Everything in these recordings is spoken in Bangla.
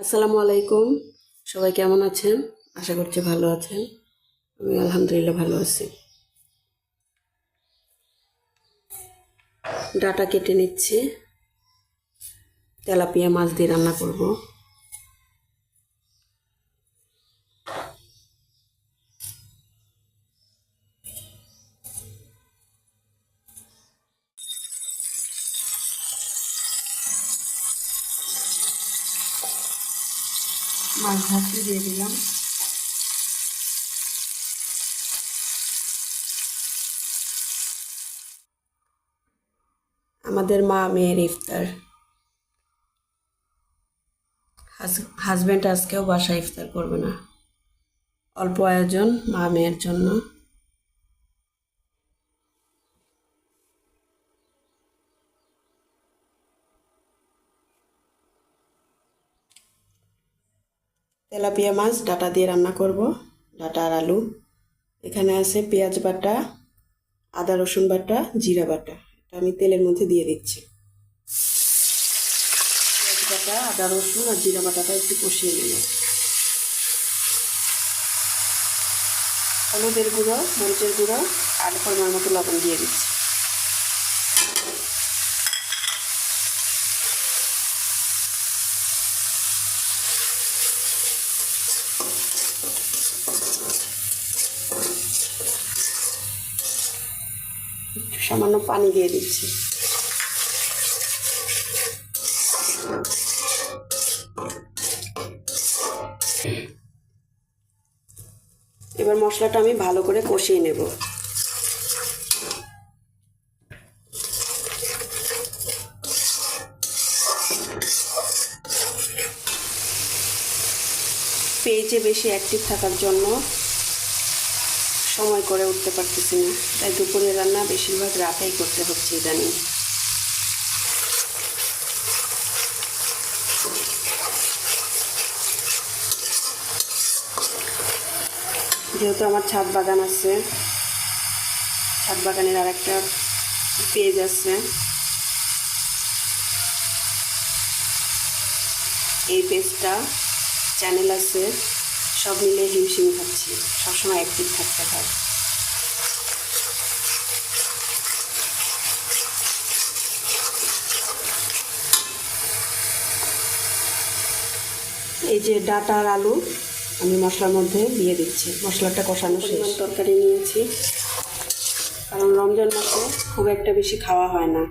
আসসালামু আলাইকুম। সবাই কেমন আছেন? আশা করছি ভালো আছেন। আমি আলহামদুলিল্লাহ ভালো আছি। ডাটা কেটে নিচ্ছি। তেলাপিয়া মাছ দিয়ে রান্না করব। মাছ ভাজি দিয়ে দিলাম। আমাদের মা মেয়ের ইফতার। হাজব্যান্ড আজকেও বাসায় ইফতার করবে না। অল্প আয়োজন মা মেয়ের জন্য। তেলাপিয়া মাছ, ডাটা দিয়ে রান্না করব। ডাটা আর আলু। এখানে আছে পেঁয়াজ বাটা, আদা রসুন বাটা, জিরা বাটা। এটা আমি তেলের মধ্যে দিয়ে দিচ্ছি। পেঁয়াজ বাটা, আদা রসুন আর জিরা বাটাটা একটু কষিয়ে নিল হলুদের গুঁড়ো, মরিচের গুঁড়ো আর পরিমাণ মতো লবণ দিয়ে দিচ্ছি। সামান্য পানি দিয়ে দিচ্ছি। এবার মশলাটা আমি ভালো করে কষিয়ে নেব। পেজে বেশি অ্যাক্টিভ থাকার জন্য সময় করে উঠতে পারতেছি না। তাই দুপুরের রান্না বেশিরভাগ রাতেই করতে হচ্ছে ইদানিং। যেহেতু আমার ছাদ বাগান আছে, ছাদ বাগানের আর একটা পেজ আছে। এই পেজটা চ্যানেল আছে। সব মিলে হিমশিম খাচ্ছি। সবসময় অ্যাক্টিভ থাকতে হয়। এই যে ডাটা আর আলু, আমি মশলার মধ্যে দিয়ে দিচ্ছি। মশলাটা কষানো শেষ। তরকারি নিয়েছি। কারণ রমজান মাসে খুব একটা বেশি খাওয়া হয় না।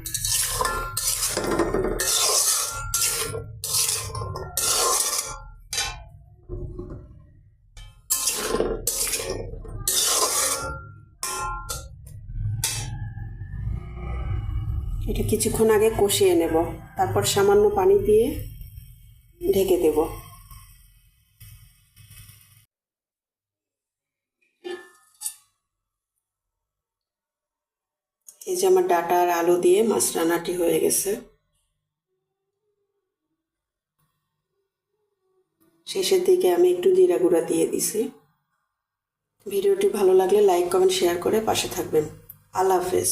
এটা কিছুক্ষণ আগে কষিয়ে নেব। তারপর সামান্য পানি দিয়ে ঢেকে দেব। এই যে আমার ডাটা আর আলু দিয়ে মাছ রান্নাটি হয়ে গেছে। শেষের দিকে আমি একটু জিরা গুঁড়া দিয়ে দিছি। ভিডিওটি ভালো লাগলে লাইক, কমেন্ট, শেয়ার করে পাশে থাকবেন। আল্লাহ হাফেজ।